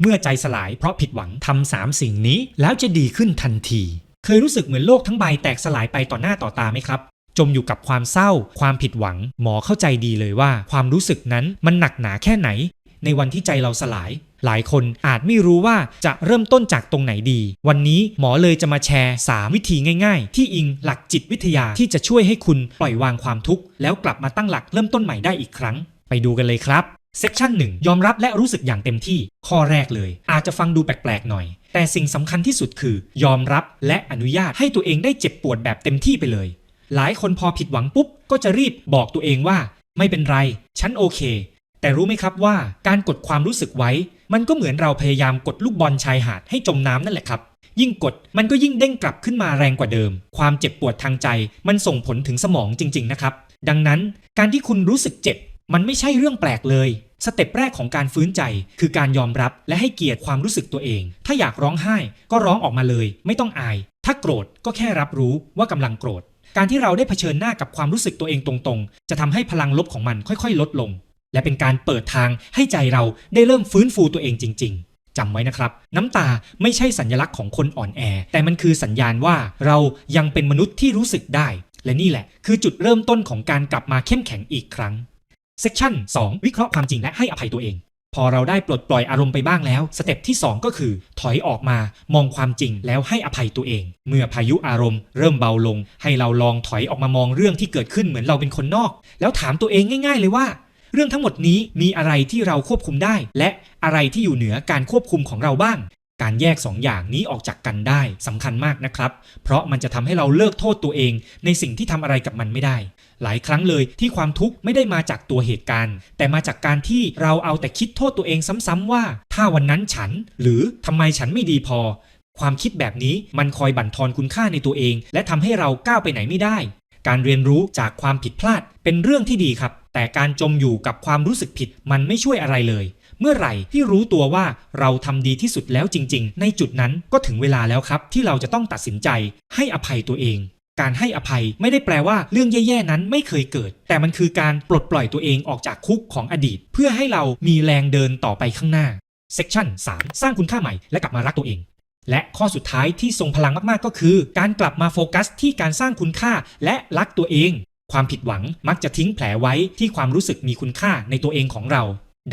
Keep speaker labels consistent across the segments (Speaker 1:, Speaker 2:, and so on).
Speaker 1: เมื่อใจสลายเพราะผิดหวังทำสามสิ่งนี้ แล้วจะดีขึ้นทันที เคยรู้สึกเหมือนโลกทั้งใบแตกสลายไปต่อหน้าต่อตาไหมครับ จมอยู่กับความเศร้า ความผิดหวัง หมอเข้าใจดีเลยว่า ความรู้สึกนั้นมันหนักหนาแค่ไหน ในวันที่ใจเราสลาย หลายคนอาจไม่รู้ว่าจะเริ่มต้นจากตรงไหนดี วันนี้หมอเลยจะมาแชร์ 3 วิธีง่าย ๆ ที่อิงหลักจิตวิทยาที่จะช่วยให้คุณปล่อยวางความทุกข์แล้วกลับมาตั้งหลักเริ่มต้นใหม่ได้อีกครั้ง ไปดูกันเลยครับ เซกชัน1ยอมรับและรู้สึกอย่างเต็มที่ ข้อแรกเลย อาจจะฟังดูแปลกๆหน่อย แต่สิ่งสำคัญที่สุดคือ ยอมรับและอนุญาตให้ตัวเองได้เจ็บปวดแบบเต็มที่ไปเลย หลายคนพอผิดหวังปุ๊บ ก็จะรีบบอกตัวเองว่า ไม่เป็นไร ฉันโอเค แต่รู้ไหมครับว่าการกดความรู้สึกไว้ มันก็เหมือนเราพยายามกดลูกบอลชายหาดให้จมน้ำนั่นแหละครับยิ่งกดมันก็ยิ่งเด้งกลับขึ้นมาแรงกว่าเดิม ความเจ็บปวดทางใจ มันส่งผลถึงสมองจริง ๆ นะครับ ดังนั้นการที่คุณรู้สึกเจ็บ มันไม่ใช่เรื่องแปลกเลย สเต็ปแรกของการฟื้นใจ คือการยอมรับและให้เกียรติความรู้สึกตัวเอง ถ้าอยากร้องไห้ก็ร้องออกมาเลย ไม่ต้องอาย ถ้าโกรธก็แค่รับรู้ว่ากำลังโกรธ การที่เราได้เผชิญหน้ากับความรู้สึกตัวเองตรงๆ จะทำให้พลังลบของมันค่อยๆ ลดลง และเป็นการเปิดทางให้ใจเราได้เริ่มฟื้นฟูตัวเองจริง ๆจำไว้นะครับ น้ำตาไม่ใช่สัญลักษณ์ของคนอ่อนแอ แต่มันคือสัญญาณว่าเรายังเป็นมนุษย์ที่รู้สึกได้ และนี่แหละ คือจุดเริ่มต้นของการกลับมาเข้มแข็งอีกครั้ง เซกชัน2วิเคราะห์ความจริงและให้อภัยตัวเอง พอเราได้ปลดปล่อยอารมณ์ไปบ้างแล้ว สเต็ปที่ 2 ก็คือ ถอยออกมามองความจริงแล้วให้อภัยตัวเอง เมื่อพายุอารมณ์เริ่มเบาลง ให้เราลองถอยออกมามองเรื่องที่เกิดขึ้นเหมือนเราเป็นคนนอก แล้วถามตัวเองง่าย ๆ เลยว่า เรื่องทั้งหมดนี้มีอะไรที่เราควบคุมได้ และอะไรที่อยู่เหนือการควบคุมของเราบ้างการแยก2อย่างนี้ออกจากกันได้สำคัญมากนะครับ เพราะมันจะทำให้เราเลิกโทษตัวเองในสิ่งที่ทำอะไรกับมันไม่ได้ หลายครั้งเลยที่ความทุกข์ไม่ได้มาจากตัวเหตุการณ์ แต่มาจากการที่เราเอาแต่คิดโทษตัวเองซ้ำๆว่า ถ้าวันนั้นฉัน หรือทำไมฉันไม่ดีพอ ความคิดแบบนี้มันคอยบั่นทอนคุณค่าในตัวเอง และทำให้เราก้าวไปไหนไม่ได้ การเรียนรู้จากความผิดพลาดเป็นเรื่องที่ดีครับ แต่การจมอยู่กับความรู้สึกผิดมันไม่ช่วยอะไรเลย เมื่อไหร่ที่รู้ตัวว่าเราทำดีที่สุดแล้วจริง ๆ ในจุดนั้นก็ถึงเวลาแล้วครับ ที่เราจะต้องตัดสินใจให้อภัยตัวเอง การให้อภัยไม่ได้แปลว่าเรื่องแย่ๆนั้นไม่เคยเกิด แต่มันคือการปลดปล่อยตัวเองออกจากคุกของอดีต เพื่อให้เรามีแรงเดินต่อไปข้างหน้าเซกชัน3สร้างคุณค่าใหม่และกลับมารักตัวเอง และข้อสุดท้ายที่ทรงพลังมากๆก็คือ การกลับมาโฟกัสที่การสร้างคุณค่าและรักตัวเอง ความผิดหวังมักจะทิ้งแผลไว้ที่ความรู้สึกมีคุณค่าในตัวเองของเรา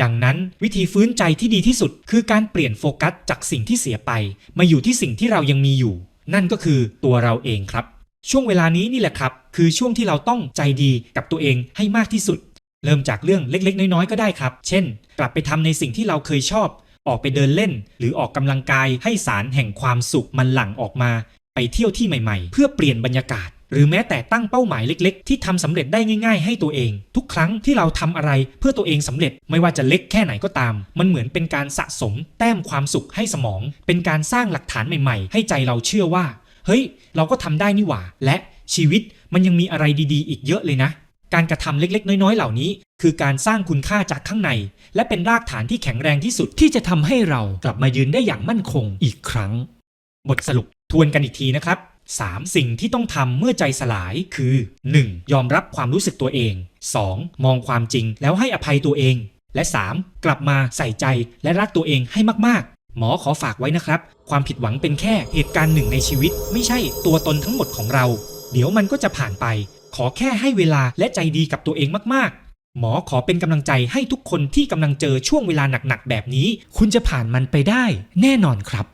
Speaker 1: ดังนั้นวิธีฟื้นใจที่ดีที่สุด คือการเปลี่ยนโฟกัสจากสิ่งที่เสียไป มาอยู่ที่สิ่งที่เรายังมีอยู่ นั่นก็คือตัวเราเองครับ ช่วงเวลานี้นี่แหละครับ คือช่วงที่เราต้องใจดีกับตัวเองให้มากที่สุด เริ่มจากเรื่องเล็กๆ น้อยๆ ก็ได้ครับ เช่น กลับไปทำในสิ่งที่เราเคยชอบ ออกไปเดินเล่น หรือออกกำลังกายให้สารแห่งความสุขมันหลั่งออกมา ไปเที่ยวที่ใหม่ๆ เพื่อเปลี่ยนบรรยากาศ หรือแม้แต่ตั้งเป้าหมายเล็ก ๆ ที่ทำสำเร็จได้ง่าย ๆ ให้ตัวเอง ทุกครั้งที่เราทำอะไรเพื่อตัวเองสำเร็จไม่ว่าจะเล็กแค่ไหนก็ตาม มันเหมือนเป็นการสะสม แต้มความสุขให้สมอง เป็นการสร้างหลักฐานใหม่ ๆ ให้ใจเราเชื่อว่า เฮ้ย เราก็ทำได้นี่หว่า และชีวิตมันยังมีอะไรดีๆ อีกเยอะเลยนะ การกระทำเล็กๆ น้อยๆ เหล่านี้ คือการสร้างคุณค่าจากข้างใน และเป็นรากฐานที่แข็งแรงที่สุดที่จะทำให้เรากลับมายืนได้อย่างมั่นคงอีกครั้ง บทสรุปทวนกันอีกทีนะครับ 3. สิ่งที่ต้องทำเมื่อใจสลายคือ 1. ยอมรับความรู้สึกตัวเอง 2. มองความจริงแล้วให้อภัยตัวเอง และ 3. กลับมาใส่ใจและรักตัวเองให้มากๆ หมอขอฝากไว้นะครับ ความผิดหวังเป็นแค่เหตุการณ์หนึ่งในชีวิต ไม่ใช่ตัวตนทั้งหมดของเรา เดี๋ยวมันก็จะผ่านไป ขอแค่ให้เวลาและใจดีกับตัวเองมากๆ หมอขอเป็นกำลังใจให้ทุกคนที่กำลังเจอช่วงเวลาหนักๆแบบนี้ คุณจะผ่านมันไปได้ แน่นอนครับ